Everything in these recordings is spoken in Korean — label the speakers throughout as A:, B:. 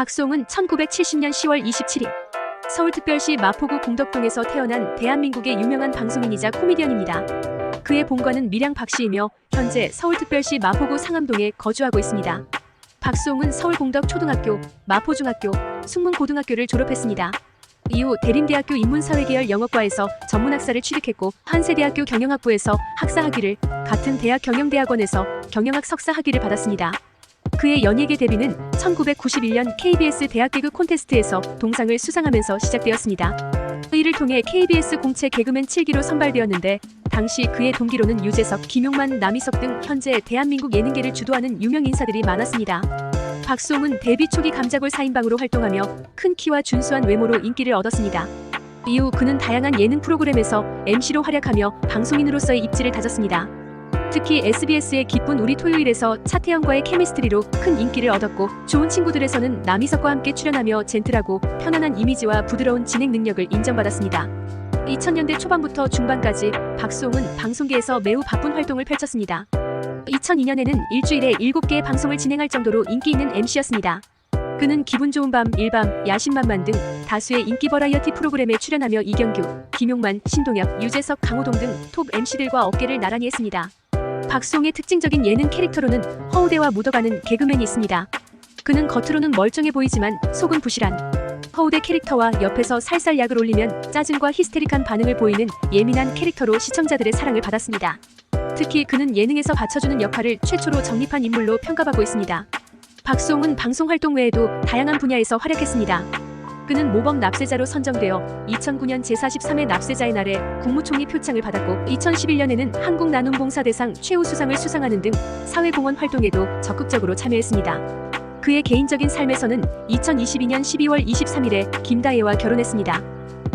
A: 박송은 1970년 10월 27일 서울특별시 마포구 공덕동에서 태어난 대한민국의 유명한 방송인이자 코미디언입니다. 그의 본관은 밀양 박씨이며 현재 서울특별시 마포구 상암동에 거주하고 있습니다. 박송은 서울공덕 초등학교, 마포중학교, 숙문고등학교를 졸업했습니다. 이후 대림대학교 인문사회계열 영어과에서 전문학사를 취득했고 한세대학교 경영학부에서 학사학위를 같은 대학 경영대학원에서 경영학 석사학위를 받았습니다. 그의 연예계 데뷔는 1991년 KBS 대학 개그 콘테스트에서 동상을 수상하면서 시작되었습니다. 이를 통해 KBS 공채 개그맨 7기로 선발되었는데 당시 그의 동기로는 유재석, 김용만, 남희석 등 현재 대한민국 예능계를 주도하는 유명 인사들이 많았습니다. 박송은 데뷔 초기 감자골 4인방으로 활동하며 큰 키와 준수한 외모로 인기를 얻었습니다. 이후 그는 다양한 예능 프로그램에서 MC로 활약하며 방송인으로서의 입지를 다졌습니다. 특히 SBS의 기쁜 우리 토요일에서 차태현과의 케미스트리로 큰 인기를 얻었고 좋은 친구들에서는 남희석과 함께 출연하며 젠틀하고 편안한 이미지와 부드러운 진행 능력을 인정받았습니다. 2000년대 초반부터 중반까지 박수홍은 방송계에서 매우 바쁜 활동을 펼쳤습니다. 2002년에는 일주일에 7개의 방송을 진행할 정도로 인기 있는 MC였습니다. 그는 기분 좋은 밤, 일밤, 야심만만 등 다수의 인기 버라이어티 프로그램에 출연하며 이경규, 김용만, 신동엽, 유재석, 강호동 등 톱 MC들과 어깨를 나란히 했습니다. 박수홍의 특징적인 예능 캐릭터로는 허우대와 묻어가는 개그맨이 있습니다. 그는 겉으로는 멀쩡해 보이지만 속은 부실한 허우대 캐릭터와 옆에서 살살 약을 올리면 짜증과 히스테릭한 반응을 보이는 예민한 캐릭터로 시청자들의 사랑을 받았습니다. 특히 그는 예능에서 받쳐주는 역할을 최초로 정립한 인물로 평가받고 있습니다. 박수홍은 방송 활동 외에도 다양한 분야에서 활약했습니다. 그는 모범 납세자로 선정되어 2009년 제43회 납세자의 날에 국무총리 표창을 받았고 2011년에는 한국나눔봉사 대상 최우수상을 수상하는 등 사회공헌 활동에도 적극적으로 참여했습니다. 그의 개인적인 삶에서는 2022년 12월 23일에 김다혜와 결혼했습니다.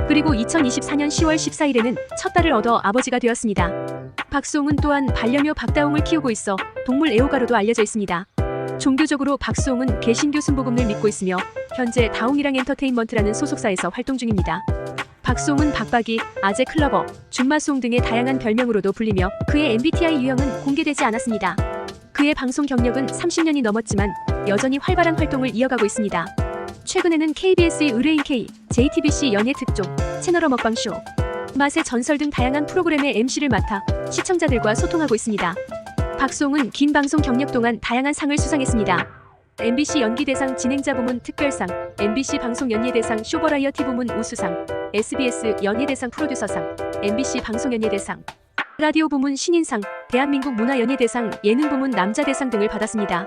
A: 그리고 2024년 10월 14일에는 첫 딸을 얻어 아버지가 되었습니다. 박수홍은 또한 반려묘 박다홍을 키우고 있어 동물 애호가로도 알려져 있습니다. 종교적으로 박수홍은 개신교 순복음을 믿고 있으며 현재 다홍이랑 엔터테인먼트라는 소속사에서 활동 중입니다. 박수홍은 박박이, 아재 클러버, 준마수홍 등의 다양한 별명으로도 불리며 그의 MBTI 유형은 공개되지 않았습니다. 그의 방송 경력은 30년이 넘었지만 여전히 활발한 활동을 이어가고 있습니다. 최근에는 KBS의 의뢰인 K, JTBC 연예 특종, 채널어 먹방쇼, 맛의 전설 등 다양한 프로그램의 MC를 맡아 시청자들과 소통하고 있습니다. 박송은 긴 방송 경력 동안 다양한 상을 수상했습니다. MBC 연기대상 진행자 부문 특별상, MBC 방송 연예대상 쇼버라이어티 부문 우수상, SBS 연예대상 프로듀서상, MBC 방송 연예대상, 라디오 부문 신인상, 대한민국 문화연예대상 예능 부문 남자대상 등을 받았습니다.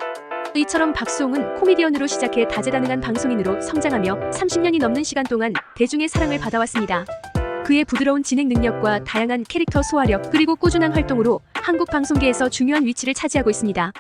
A: 이처럼 박수홍은 코미디언으로 시작해 다재다능한 방송인으로 성장하며 30년이 넘는 시간 동안 대중의 사랑을 받아왔습니다. 그의 부드러운 진행 능력과 다양한 캐릭터 소화력 그리고 꾸준한 활동으로 한국 방송계에서 중요한 위치를 차지하고 있습니다.